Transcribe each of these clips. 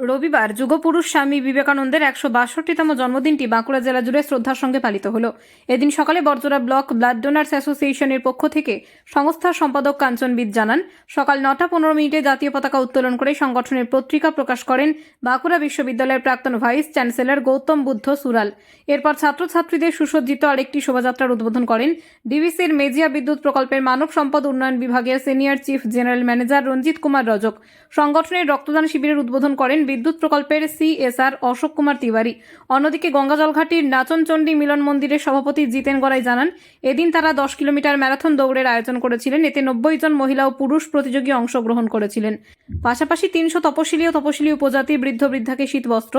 রবিবার যুগপুরুষ স্বামী বিবেকানন্দের একশো বাষট্টিতম জন্মদিনটি বাঁকুড়া জেলা জুড়ে শ্রদ্ধার সঙ্গে পালিত হলো। এদিন সকালে বরজোড়া ব্লক ব্লাড ডোনার্স অ্যাসোসিয়েশনের পক্ষ থেকে সংস্থার সম্পাদক কাঞ্চনবিদ জানান, সকাল নটা পনেরো মিনিটে জাতীয় পতাকা উত্তোলন করে সংগঠনের পত্রিকা প্রকাশ করেন বাঁকুড়া বিশ্ববিদ্যালয়ের প্রাক্তন ভাইস চ্যান্সেলর গৌতম বুদ্ধ সুরাল। এরপর ছাত্রছাত্রীদের সুসজ্জিত আরেকটি শোভাযাত্রার উদ্বোধন করেন ডিভিসির মেজিয়া বিদ্যুৎ প্রকল্পের মানব সম্পদ উন্নয়ন বিভাগের senior chief general manager Ranjit Kumar Rajak. সংগঠনের রক্তদান শিবিরের উদ্বোধন করেন বিদ্যুৎ প্রকল্পের সিএসআর অশোক কুমার তিওয়ারি। অন্যদিকে গঙ্গাজলঘাটির নাচনচণ্ডী মিলন মন্দিরের সভাপতি জিতেন গড়াই জানান, এদিন তারা দশ কিলোমিটার ম্যারাথন দৌড়ের আয়োজন করেছিলেন। এতে নব্বই জন মহিলা ও পুরুষ প্রতিযোগী অংশগ্রহণ করেছিলেন। পাশাপাশি তিনশো তপশিলি ও তপশিলি উপজাতি বৃদ্ধ বৃদ্ধাকে শীতবস্ত্র,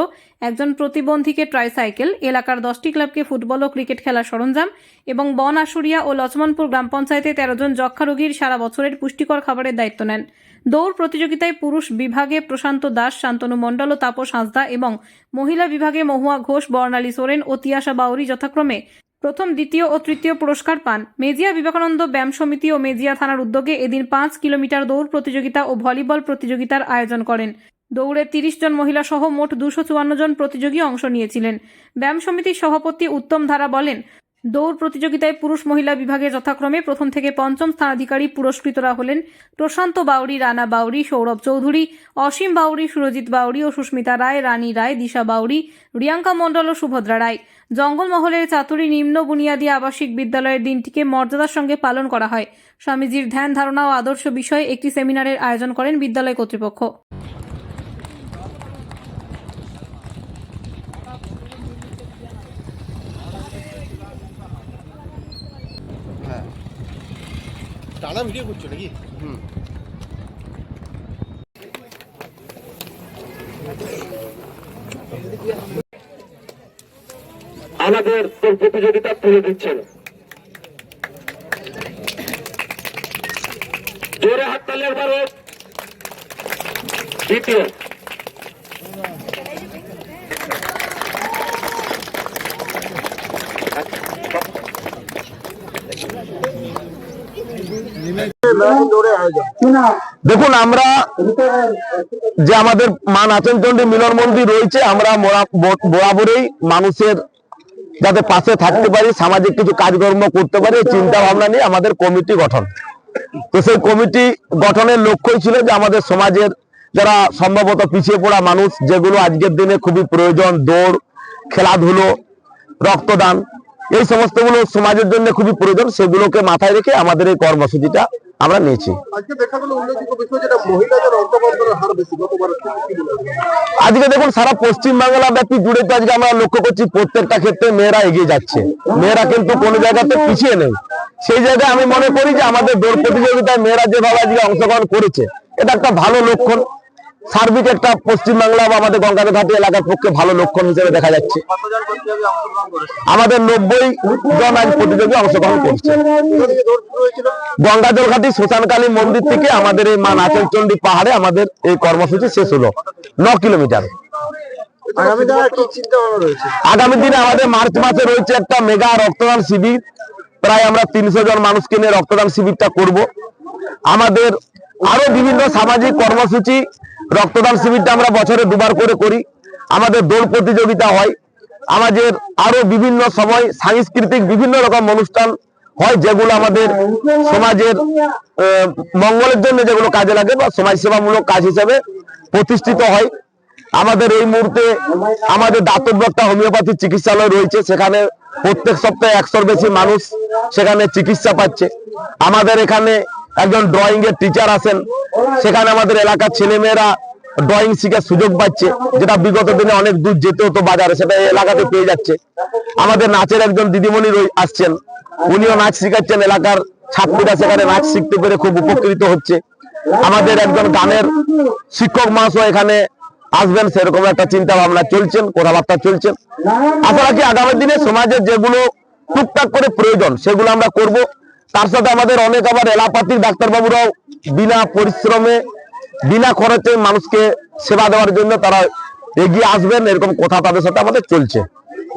একজন প্রতিবন্ধীকে ট্রাইসাইকেল, এলাকার দশটি ক্লাবকে ফুটবল ও ক্রিকেট খেলার সরঞ্জাম এবং বন, আশুরিয়া ও লক্ষ্মণপুর গ্রাম পঞ্চায়েতে তেরো জন যক্ষা রোগীর সারা বছরের পুষ্টিকর খাবারের দায়িত্ব নেন। দৌড় প্রতিযোগিতায় পুরুষ বিভাগে প্রশান্ত দাস, শান্তনু মণ্ডল ও তাপস হাঁসদা এবং মহিলা বিভাগে মহুয়া ঘোষ, বর্ণালী সোরেন ও তিয়াশা বাউরি যথাক্রমে প্রথম, দ্বিতীয় ও তৃতীয় পুরস্কার পান। মেজিয়া বিবেকানন্দ ব্যায়াম সমিতি ও মেজিয়া থানার উদ্যোগে এদিন পাঁচ কিলোমিটার দৌড় প্রতিযোগিতা ও ভলিবল প্রতিযোগিতার আয়োজন করেন। দৌড়ে তিরিশ জন মহিলা সহ মোট দুশো চুয়ান্ন জন প্রতিযোগী অংশ নিয়েছিলেন। ব্যায়াম সমিতির সভাপতি উত্তম ধারা বলেন দৌড় প্রতিযোগিতায় পুরুষ মহিলা বিভাগে যথাক্রমে প্রথম থেকে পঞ্চম স্থানাধিকারী পুরস্কৃতরা হলেন প্রশান্ত বাউরি রানা বাউরি সৌরভ চৌধুরী, অসীম বাউরি সুরজিৎ বাউরি ও সুস্মিতা রায়, রানী রায়, দিশা বাউরি রিয়াঙ্কা মণ্ডল ও সুভদ্রা রায়। জঙ্গলমহলের চাতুরী নিম্ন বুনিয়াদী আবাসিক বিদ্যালয়ের দিনটিকে মর্যাদার সঙ্গে পালন করা হয়। স্বামীজির ধ্যান ধারণা ও আদর্শ বিষয়ে একটি সেমিনারের আয়োজন করেন বিদ্যালয় কর্তৃপক্ষ। টানা ভিডিও করছ নাকি? হুম। আমাদের প্রতিযোগিতা তুলে দিচ্ছেন। জোরে হাততালি একবার হোক। দ্বিতীয়। দেখুন, আমরা যে আমাদের মা নাচনচন্ডী মিলন মন্দির রয়েছে, আমরা মোরা- বরাবরই মানুষের যাতে পাশে থাকতে পারি, সামাজিক কিছু কাজকর্ম করতে পারি চিন্তা ভাবনা নিয়ে আমাদের কমিটি গঠন। তো সেই কমিটি গঠনের লক্ষ্যই ছিল যে আমাদের সমাজের যারা সম্ভবত পিছিয়ে পড়া মানুষ, যেগুলো আজকের দিনে খুবই প্রয়োজন, দৌড়, খেলাধুলো, রক্তদান এই সমস্তগুলো সমাজের জন্য খুবই প্রয়োজন সেগুলোকে মাথায় রেখে আমাদের এই কর্মসূচিটা আমরা নিয়েছি। আজকে দেখুন সারা পশ্চিম বাংলা ব্যাপী জুড়ে তো আজকে আমরা লক্ষ্য করছি প্রত্যেকটা ক্ষেত্রে মেয়েরা এগিয়ে যাচ্ছে। মেয়েরা কিন্তু কোনো জায়গাতে পিছিয়ে নেই। সেই জায়গায় আমি মনে করি যে আমাদের দৌড় প্রতিযোগিতায় মেয়েরা যেভাবে আজকে অংশগ্রহণ করেছে এটা একটা ভালো লক্ষণ। সার্বিক একটা পশ্চিম বাংলা বা আমাদের গঙ্গাধর ঘাটি এলাকার পক্ষে ভালো লক্ষণ হিসেবে দেখা যাচ্ছে। আমাদের নব্বই জন আজ প্রতিযোগী অংশগ্রহণ করছে। গঙ্গাজল ঘাটি, শ্মশানকালী মন্দির থেকে আমাদের এই মা নাচলচন্ডী পাহাড়ে আমাদের এই কর্মসূচি শেষ হলো, ন কিলোমিটার। আগামী দিনে আমাদের মার্চ মাসে রয়েছে একটা মেগা রক্তদান শিবির। প্রায় আমরা তিনশো জন মানুষকে নিয়ে রক্তদান শিবিরটা করব। আমাদের আরও বিভিন্ন সামাজিক কর্মসূচি রক্তদান শিবিরটা আমরা বছরে দুবার করে করি। আমাদের দৌড় প্রতিযোগিতা হয়। আমাদের আরও বিভিন্ন সময় সাংস্কৃতিক বিভিন্ন রকম অনুষ্ঠান হয় যেগুলো আমাদের সমাজের মঙ্গলের জন্য যেগুলো কাজে লাগে বা সমাজসেবামূলক কাজ হিসেবে প্রতিষ্ঠিত হয়। আমাদের এই মুহূর্তে আমাদের দাতব্য একটা হোমিওপ্যাথি চিকিৎসালয় রয়েছে। সেখানে প্রত্যেক সপ্তাহে একশোর বেশি মানুষ সেখানে চিকিৎসা পাচ্ছে। আমাদের এখানে একজন ড্রয়িং এর টিচার আছেন। সেখানে আমাদের এলাকার ছেলেমেয়েরা ড্রয়িং শিখার সুযোগ পাচ্ছে, যেটা বিগত দিনে অনেক দূর যেতে হতো বাজারে, সেটা এই এলাকাতে পেয়ে যাচ্ছে। আমাদের নাচের একজন দিদিমণি আসছেন, উনিও নাচ শিখাচ্ছেন, এলাকার ছাত্রীরা সেখানে নাচ শিখতে পেরে খুব উপকৃত হচ্ছে। আমাদের একজন গানের শিক্ষক মহাশয় এখানে আসবেন, সেরকম একটা চিন্তা ভাবনা চলছেন কথাবার্তা চলছেন আশা রাখি আগামী দিনে সমাজের যেগুলো টুকটাক করে প্রয়োজন, সেগুলো আমরা করব। তার সাথে আমাদের অনেক আবার এলাপাতির ডাক্তারবাবুরাও বিনা পরিশ্রমে, বিনা খরচে মানুষকে সেবা দেওয়ার জন্য তারা এগিয়ে আসবেন, এরকম কথা তাদের সাথে আমাদের চলছে।